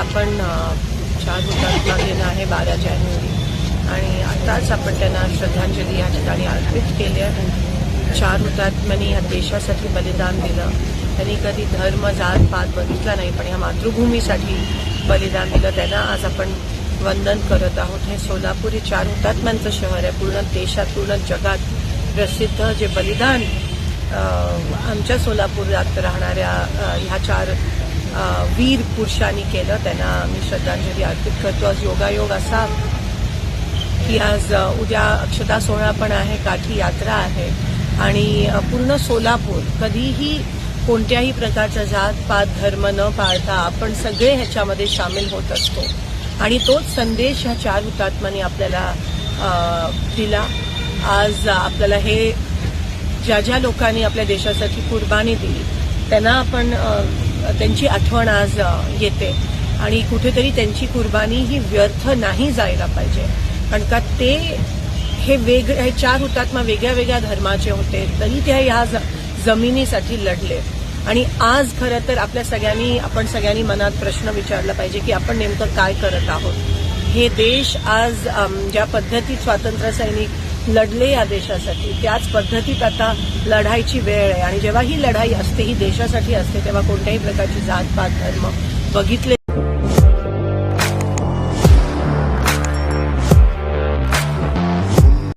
आपण चार हुतात्मा दिन आहे बारा जानेवारी. आणि आताच आपण त्यांना श्रद्धांजली या ठिकाणी अर्पित केली आहे. चार हुतात्म्यांनी या देशासाठी बलिदान दिलं. त्यांनी कधी धर्म जात पात बघितला नाही पण या मातृभूमीसाठी बलिदान दिलं. त्यांना आज आपण वंदन करत आहोत. हे सोलापूर हे चार हुतात्म्यांचं शहर आहे. पूर्ण देशात पूर्ण जगात प्रसिद्ध जे बलिदान आमच्या सोलापुरात राहणाऱ्या ह्या चार वीर पुरुषांनी केलं. त्यांना मी श्रद्धांजली अर्पित करतो. आज योगायोग असा की आज उद्या अक्षता सोहळा पण आहे काठी यात्रा आहे. आणि पूर्ण सोलापूर कधीही कोणत्याही प्रकारचा जात पात धर्म न पाळता आपण सगळे ह्याच्यामध्ये सामील होत असतो. आणि तोच संदेश ह्या चार हुतात्म्यांनी आपल्याला दिला. आज आपल्याला हे ज्या ज्या लोकांनी आपल्या देशासाठी कुर्बानी दिली त्यांना आपण त्यांची आठवण आज येते. आणि कुठेतरी त्यांची कुर्बानी ही व्यर्थ नाही जायला पाहिजे. कारण का ते हे वेग हे चार हुतात्मा वेगळ्या वेगळ्या धर्माचे होते तरी ते ह्या ज- जमिनीसाठी लढले. आणि आज खरं तर आपल्या सगळ्यांनी आपण सगळ्यांनी मनात प्रश्न विचारला पाहिजे की आपण नेमकं काय करत आहोत. हे देश आज ज्या पद्धतीत स्वातंत्र्य सैनिक लढले या देशासाठी. त्याच पद्धतीत आता लढायची वेळ आहे. आणि जेव्हा ही लढाई असते ही देशासाठी असते तेव्हा कोणत्याही प्रकारची जात पात धर्म बघितले